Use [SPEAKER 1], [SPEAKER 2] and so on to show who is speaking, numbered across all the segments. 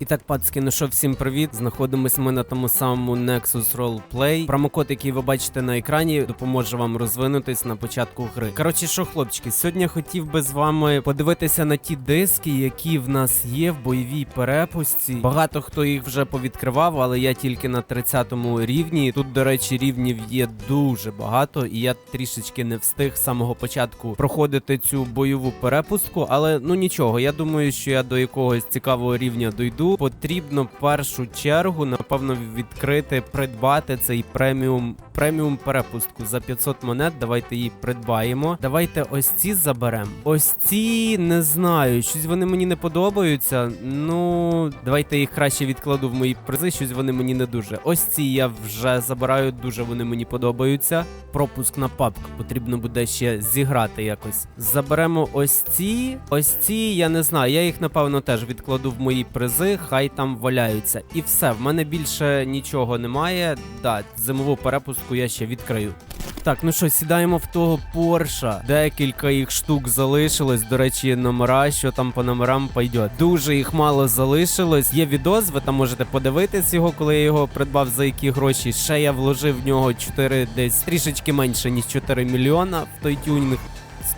[SPEAKER 1] І так, пацки, ну що, всім привіт. Знаходимось ми на тому самому Nexus Roleplay. Промокод, який ви бачите на екрані, допоможе вам розвинутись на початку гри. Коротше, що, хлопчики, сьогодні я хотів би з вами подивитися на ті диски, які в нас є в бойовій перепустці. Багато хто їх вже повідкривав, але я тільки на 30-му рівні. Тут, до речі, рівнів є дуже багато, і я трішечки не встиг з самого початку проходити цю бойову перепустку. Але ну нічого, я думаю, що я до якогось цікавого рівня дойду. Потрібно в першу чергу, напевно, відкрити, придбати цей преміум преміум перепустку за 500 монет. Давайте її придбаємо. Давайте ось ці заберемо. Ось ці не знаю, щось вони мені не подобаються. Ну, давайте їх краще відкладу в мої призи. Щось вони мені не дуже. Ось ці я вже забираю, дуже вони мені подобаються. Пропуск на папку потрібно буде ще зіграти якось. Заберемо ось ці. Ось ці, я не знаю. Я їх напевно теж відкладу в мої призи, хай там валяються. І все, в мене більше нічого немає. Да, зимову перепустку я ще відкрию. Так, ну що, сідаємо в того Порша. Декілька їх штук залишилось. До речі, номера, що там по номерам пойдет. Дуже їх мало залишилось. Є відос, ви там можете подивитись його, коли я його придбав за які гроші. Ще я вложив в нього 4 десь трішечки менше, ніж 4 мільйона в той тюнінг.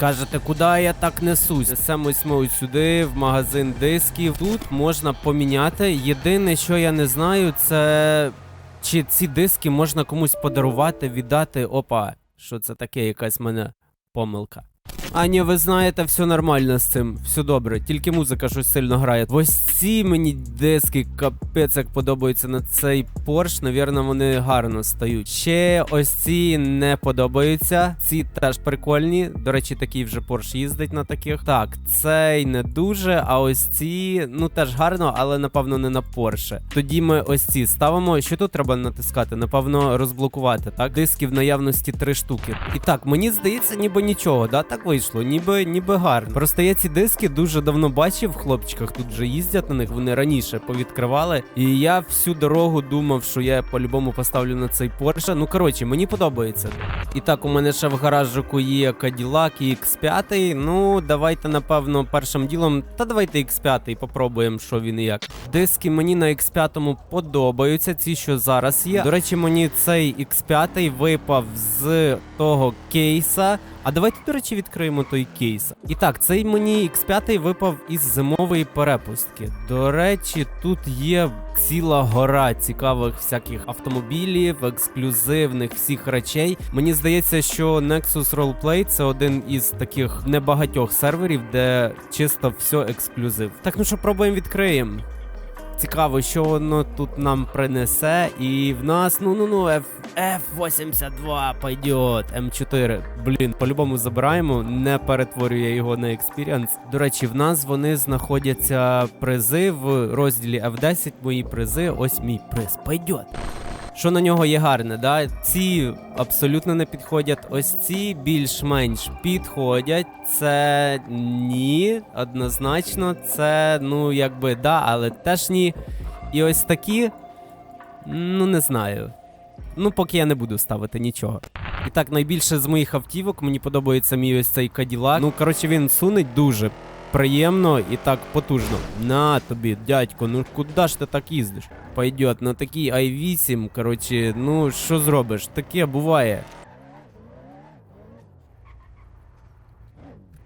[SPEAKER 1] Скажете, куди я так несусь? Саме ми сюди, в магазин дисків. Тут можна поміняти. Єдине, що я не знаю, це чи ці диски можна комусь подарувати, віддати. Опа, що це таке, якась в мене помилка. А ні, ви знаєте, все нормально з цим, все добре, тільки музика щось сильно грає. Ось ці мені диски капець як подобаються на цей Порш, навірно, вони гарно стають. Ще ось ці не подобаються. Ці теж прикольні. До речі, такий вже Порш їздить на таких. Так, цей не дуже, а ось ці, ну теж гарно, але напевно не на Порше. Тоді ми ось ці ставимо. Що тут треба натискати? Напевно, розблокувати, так? Диски в наявності три штуки. І так, мені здається, ніби нічого, да? Так вийшло, ніби ніби гарно. Просто я ці диски дуже давно бачив в хлопчиках. Тут вже їздять на них, вони раніше повідкривали. І я всю дорогу думав, що я по-любому поставлю на цей Porsche. Ну коротше, мені подобається. І так, у мене ще в гаражику є Cadillac і X5. Ну, давайте, напевно, першим ділом. Та давайте X5 попробуємо, що він і як. Диски мені на X5 подобаються, ці, що зараз є. До речі, мені цей X5 випав з того кейса. А давайте, до речі, відкриємо той кейс. І так, цей мені X5 випав із зимової перепустки. До речі, тут є ціла гора цікавих всяких автомобілів, ексклюзивних всіх речей. Мені здається, що Nexus Roleplay це один із таких небагатьох серверів, де чисто все ексклюзив. Так, ну що, пробуємо відкриємо. Цікаво, що воно тут нам принесе. І в нас, ну ну ну, F, F82 пойдет, М4. Блін, по-любому забираємо, не перетворює його на експіріанс. До речі, в нас вони знаходяться призи в розділі F10. Мої призи. Ось мій приз. Пойдет. Що на нього є гарне, да? Ці абсолютно не підходять. Ось ці більш-менш підходять. Це ні, однозначно, це ну якби да, але теж ні. І ось такі. Ну, не знаю. Ну, поки я не буду ставити нічого. І так, найбільше з моїх автівок мені подобається мій ось цей Cadillac. Ну, коротше, він сунить дуже приємно і так потужно. На тобі, дядько, ну куди ж ти так їздиш? Пойдет на такий i8, коротше, ну що зробиш? Таке буває.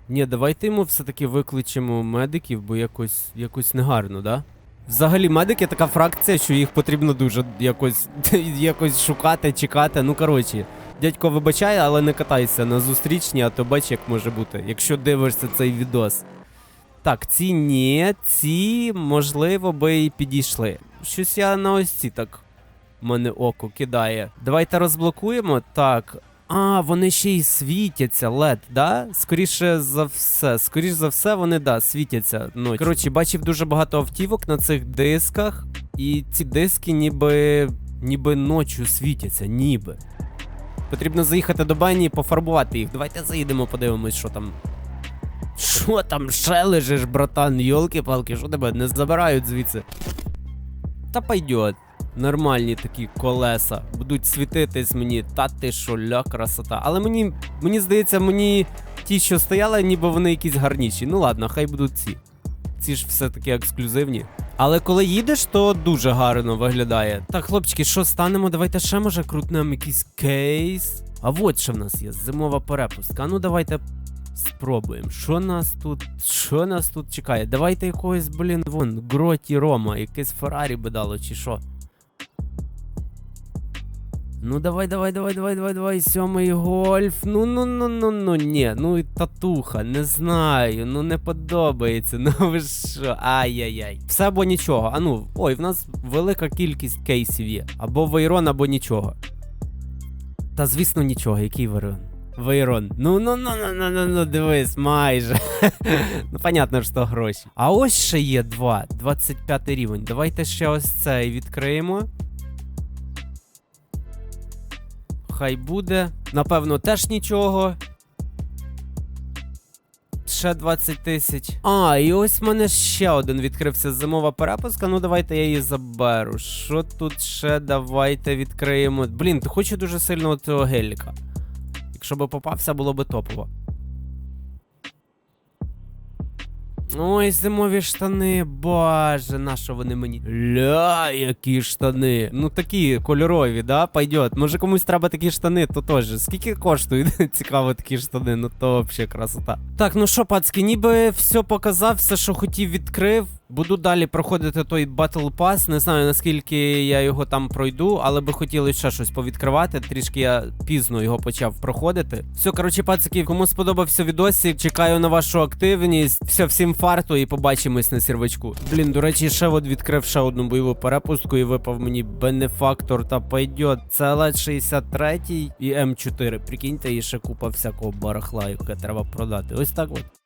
[SPEAKER 1] Ні, давайте йому все-таки викличемо медиків, бо якось якось негарно, да? Взагалі, медики така фракція, що їх потрібно дуже якось, якось шукати, чекати. Ну коротше, дядько вибачай, але не катайся на зустрічні, а то бач, як може бути, якщо дивишся цей відос. Так, ці ні, ці, можливо, би і підійшли. Щось я на ось ці так. мене око кидає. Давайте розблокуємо. Так. А, вони ще й світяться, лед, да? Скоріше за все. Скоріше за все, вони да, світяться. Ну, коротше, бачив дуже багато автівок на цих дисках, і ці диски ніби ніби ночі світяться, ніби. Потрібно заїхати до бані і пофарбувати їх. Давайте заїдемо, подивимось, що там. Що там ще лежиш, братан? Йолки-палки, що тебе не забирають звідси? Та пойдет. Нормальні такі колеса. Будуть світитись мені. Та ти що, ля, красота. Але мені, мені здається, мені ті, що стояли, ніби вони якісь гарніші. Ну ладно, хай будуть ці. Ці ж все-таки ексклюзивні. Але коли їдеш, то дуже гарно виглядає. Так, хлопчики, що станемо? Давайте ще може крутнемо якийсь кейс. А от що в нас є? Зимова перепустка. Ну давайте спробуємо. Що нас тут? Що нас тут чекає? Давайте якогось, блін, вон, гроті Рома, якесь Феррарі би дало, чи що. Ну давай, давай, давай, давай, давай, давай, сьомий гольф. Ну, ну, ну, ну, ну, ні, ну і татуха, не знаю, ну не подобається. Ну ви що? Ай-яй-яй. Все або нічого. А ну, ой, в нас велика кількість кейсів є. Або Вейрон, або нічого. Та звісно, нічого, який Вейрон? Вейрон. Ну, ну, ну, ну, ну, ну, ну, дивись, майже. ну, понятно, що гроші. А ось ще є два, 25 рівень. Давайте ще ось цей відкриємо. Хай буде. Напевно, теж нічого. Ще 20 тисяч. А, і ось в мене ще один відкрився зимова перепуска. Ну давайте я її заберу. Що тут ще давайте відкриємо. Блін, хочу дуже сильно цього геліка. Якщо би попався, було би топово. Ой, зимові штани, боже, на що вони мені? Ля, які штани. Ну такі кольорові, да? Пойдет. Може комусь треба такі штани, то теж. Скільки коштують? Цікаво такі штани, ну то взагалі красота. Так, ну що, пацки, ніби все показав, все, що хотів, відкрив. Буду далі проходити той Battle Pass. Не знаю наскільки я його там пройду, але би хотіли ще щось повідкривати. Трішки я пізно його почав проходити. Все, коротше, пацики, кому сподобався відосик, чекаю на вашу активність. Все, всім фарту і побачимось на сервачку. Блін, до речі, ще от відкрив ще одну бойову перепустку і випав мені бенефактор та пойдет. Це лед 63 і М4. Прикиньте, і ще купа всякого барахла, яке треба продати. Ось так от.